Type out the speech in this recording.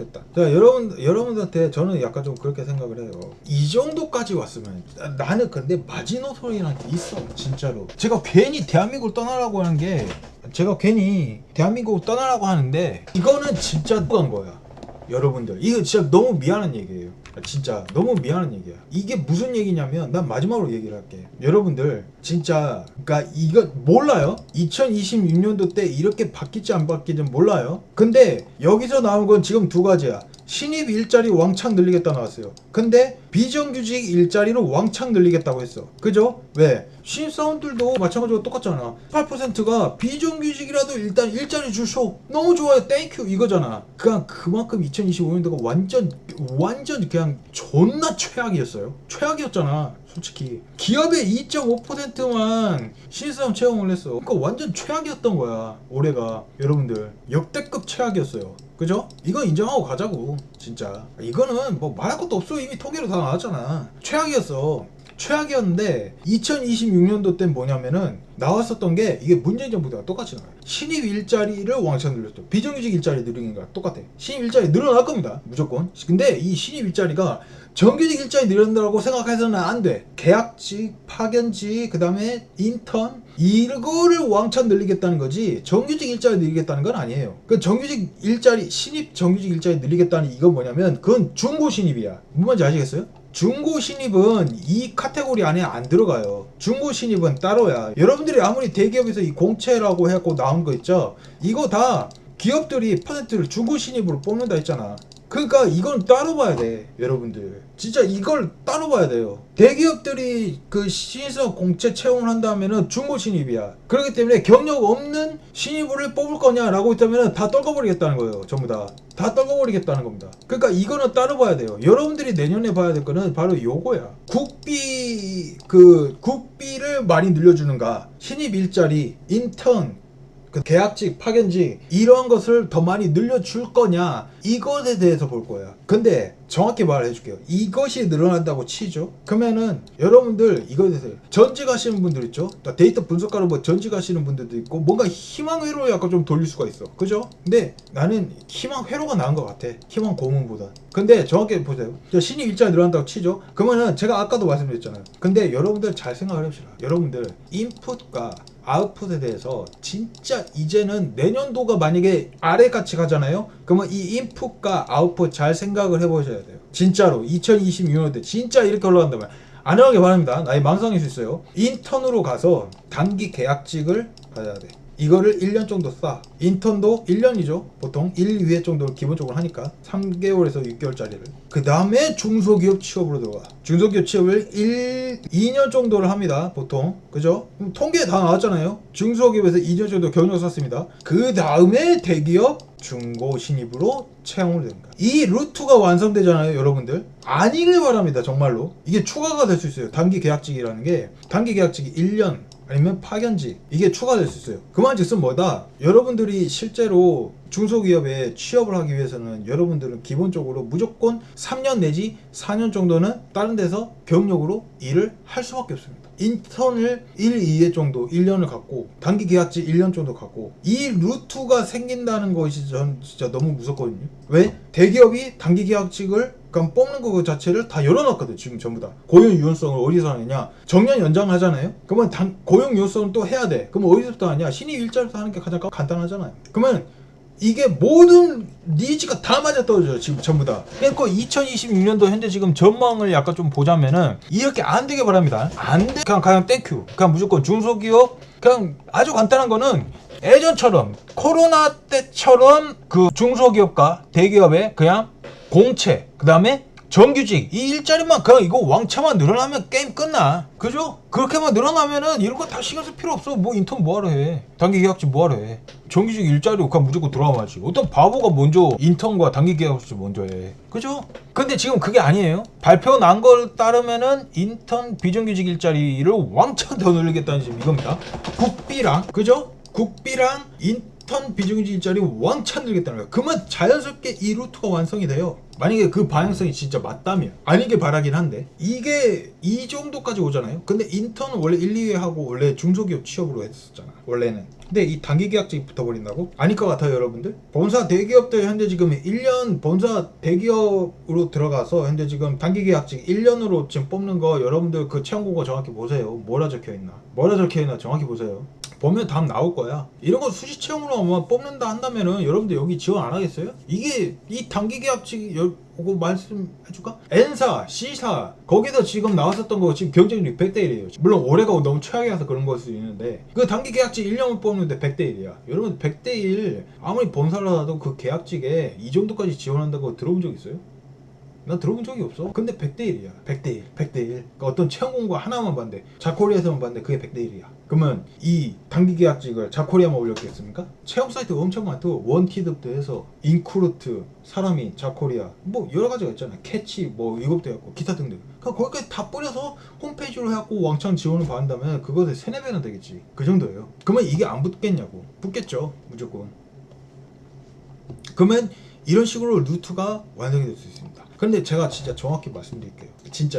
됐다. 자, 여러분 여러분들한테 저는 약간 좀 그렇게 생각을 해요. 이 정도까지 왔으면 나- 나는 근데 마지노선이라는 게 있어 진짜로. 제가 괜히 대한민국을 떠나라고 하는 게 제가 괜히 대한민국을 떠나라고 하는데 이거는 진짜 간 거야. 여러분들 이거 진짜 너무 미안한 얘기예요. 아, 진짜 너무 미안한 얘기야. 이게 무슨 얘기냐면 난 마지막으로 얘기를 할게. 여러분들 진짜 그러니까 이거 몰라요. 2026년도 때 이렇게 바뀔지 안 바뀔지 몰라요. 근데 여기서 나온 건 지금 두 가지야. 신입 일자리 왕창 늘리겠다 나왔어요. 근데 비정규직 일자리를 왕창 늘리겠다고 했어. 그죠? 왜? 신입사원들도 마찬가지로 똑같잖아. 8%가 비정규직이라도 일단 일자리 주쇼. 너무 좋아요. 땡큐 이거잖아. 그냥 그만큼 2025년도가 완전 완전 그냥 존나 최악이었어요. 최악이었잖아. 솔직히 기업의 2.5%만 신입사원 채용을 했어. 그러니까 완전 최악이었던 거야. 올해가 여러분들 역대급 최악이었어요. 그죠? 이건 인정하고 가자고 진짜. 이거는 뭐 말할 것도 없어. 이미 통계로 다 나왔잖아. 최악이었어 최악이었는데 2026년도 땐 뭐냐면은 나왔었던 게 이게 문재인 정부가 똑같이 나와요 신입 일자리를 왕창 늘렸죠 비정규직 일자리 늘리는 거랑 똑같아 신입 일자리 늘어날 겁니다 무조건 근데 이 신입 일자리가 정규직 일자리 늘린다고 생각해서는 안 돼. 계약직, 파견직, 그 다음에 인턴 이거를 왕창 늘리겠다는 거지 정규직 일자리 늘리겠다는 건 아니에요. 그 정규직 일자리 신입 정규직 일자리 늘리겠다는 이건 뭐냐면 그건 중고 신입이야. 뭔 말인지 아시겠어요? 중고 신입은 이 카테고리 안에 안 들어가요. 중고 신입은 따로야. 여러분들이 아무리 대기업에서 이 공채라고 해갖고 나온 거 있죠? 이거 다 기업들이 퍼센트를 중고 신입으로 뽑는다 했잖아. 그러니까 이건 따로 봐야 돼, 여러분들. 진짜 이걸 따로 봐야 돼요. 대기업들이 그 신입사원 공채 채용을 한다면은 중고 신입이야. 그렇기 때문에 경력 없는 신입을 뽑을 거냐라고 했다면은 다 떨궈버리겠다는 거예요, 전부 다. 다 떨궈버리겠다는 겁니다. 그러니까 이거는 따로 봐야 돼요. 여러분들이 내년에 봐야 될 거는 바로 요거야. 국비 그 국비를 많이 늘려주는가? 신입 일자리, 인턴, 그 계약직, 파견직 이러한 것을 더 많이 늘려줄 거냐 이것에 대해서 볼 거야. 근데 정확히 말해 줄게요. 이것이 늘어난다고 치죠. 그러면은 여러분들 이거에 대해서 전직 하시는 분들 있죠. 데이터 분석가로 뭐 전직 하시는 분들도 있고 뭔가 희망 회로 약간 좀 돌릴 수가 있어. 그죠? 근데 나는 희망 회로가 나은 것 같아. 희망 고문보다. 근데 정확히 보세요. 저 신입 일자리 늘어난다고 치죠. 그러면은 제가 아까도 말씀드렸잖아요. 근데 여러분들 잘 생각을 해봅시다. 여러분들 인풋과 아웃풋에 대해서 진짜 이제는 내년도가 만약에 아래같이 가잖아요. 그러면 이 인풋과 아웃풋 잘 생각을 해보셔야 돼요. 진짜로 2026년도 진짜 이렇게 올라간다면 안녕하게 바랍니다. 나이 망상일 수 있어요. 인턴으로 가서 단기 계약직을 받아야 돼. 이거를 1년 정도 쌓아. 인턴도 1년이죠. 보통 1, 2회 정도를 기본적으로 하니까 3개월에서 6개월짜리를. 그 다음에 중소기업 취업으로 들어가. 중소기업 취업을 1, 2년 정도를 합니다. 보통. 그죠? 통계 다 나왔잖아요. 중소기업에서 2년 정도 경력 쌓습니다. 그 다음에 대기업 중고 신입으로 채용을 됩니다. 이 루트가 완성되잖아요, 여러분들. 아니길 바랍니다, 정말로. 이게 추가가 될 수 있어요. 단기 계약직이라는 게 단기 계약직이 1년 아니면 파견직 이게 추가될 수 있어요. 그만즉슨 뭐다? 여러분들이 실제로 중소기업에 취업을 하기 위해서는 여러분들은 기본적으로 무조건 3년 내지 4년 정도는 다른 데서 경력으로 일을 할 수밖에 없습니다. 인턴을 1, 2회 정도 1년을 갖고 단기 계약직 1년 정도 갖고 이 루트가 생긴다는 것이 전 진짜 너무 무섭거든요. 왜? 대기업이 단기 계약직을 그럼 뽑는 거 자체를 다 열어놨거든 지금 전부 다. 고용 유연성을 어디서 하느냐? 정년 연장을 하잖아요? 그러면 단, 고용 유연성을 또 해야 돼. 그러면 어디서부터 하냐? 신입 일자리부터 하는 게 가장 간단하잖아요. 그러면 이게 모든 니즈가 다 맞아 떨어져요 지금 전부 다. 그러니까 2026년도 현재 지금 전망을 약간 좀 보자면은 이렇게 안 되게 바랍니다. 안돼. 그냥 그냥 땡큐 그냥 무조건 중소기업. 그냥 아주 간단한 거는 예전처럼 코로나 때처럼 그 중소기업과 대기업의 그냥 공채 그 다음에 정규직. 이 일자리만 그냥 이거 왕창만 늘어나면 게임 끝나. 그죠? 그렇게만 늘어나면은 이런 거 다 신경 쓸 필요 없어. 뭐 인턴 뭐하러 해? 단기 계약직 뭐하러 해? 정규직 일자리 그냥 무조건 들어가야지. 어떤 바보가 먼저 인턴과 단기 계약직 먼저 해. 그죠? 근데 지금 그게 아니에요. 발표 난 걸 따르면은 인턴 비정규직 일자리를 왕창 더 늘리겠다는 지금 이겁니다. 국비랑 그죠? 국비랑 인 인턴 비정규직 일자리 왕창 늘겠다는 거야. 그러면 자연스럽게 이 루트가 완성이 돼요. 만약에 그 방향성이 진짜 맞다면 아니게 바라긴 한데 이게 이 정도까지 오잖아요. 근데 인턴은 원래 1, 2회 하고 원래 중소기업 취업으로 했었잖아. 원래는. 근데 이 단기 계약직이 붙어버린다고? 아닐 것 같아요, 여러분들. 본사 대기업들 현재 지금 1년 본사 대기업으로 들어가서 현재 지금 단기 계약직 1년으로 지금 뽑는 거 여러분들 그 채용 공고 정확히 보세요. 뭐라 적혀 있나? 뭐라 적혀 있나 정확히 보세요. 보면 답 나올 거야. 이런 거 수시 채용으로 뭐 뽑는다 한다면은 여러분들 여기 지원 안 하겠어요? 이게 이 단기 계약직 여, 그거 말씀해줄까? N사, C사 거기서 지금 나왔었던 거 지금 경쟁률이 100대 1이에요. 물론 올해가 너무 최악이라서 그런 걸 수도 있는데 그 단기 계약직 1년을 뽑는데 100대 1이야. 여러분 100대 1 아무리 본사라도 그 계약직에 이 정도까지 지원한다고 들어본 적 있어요? 난 들어본 적이 없어. 근데 100대 1이야. 100대 1. 100대 1. 그러니까 어떤 채용 공고 하나만 봤는데 자코리아에서만 봤는데 그게 100대 1이야. 그러면 이 단기 계약직을 자코리아만 올렸겠습니까? 채용 사이트 엄청 많고 원티드부터 해서 인크루트, 사람이, 자코리아 뭐 여러 가지가 있잖아. 캐치 뭐 이것도 해갖고 기타 등등. 그러니까 거기까지 다 뿌려서 홈페이지로 해갖고 왕창 지원을 받는다면 그것의 세네 배는 되겠지. 그 정도예요. 그러면 이게 안 붙겠냐고. 붙겠죠. 무조건. 그러면 이런 식으로 루트가 완성이 될 수 있습니다. 근데 제가 진짜 정확히 말씀드릴게요. 진짜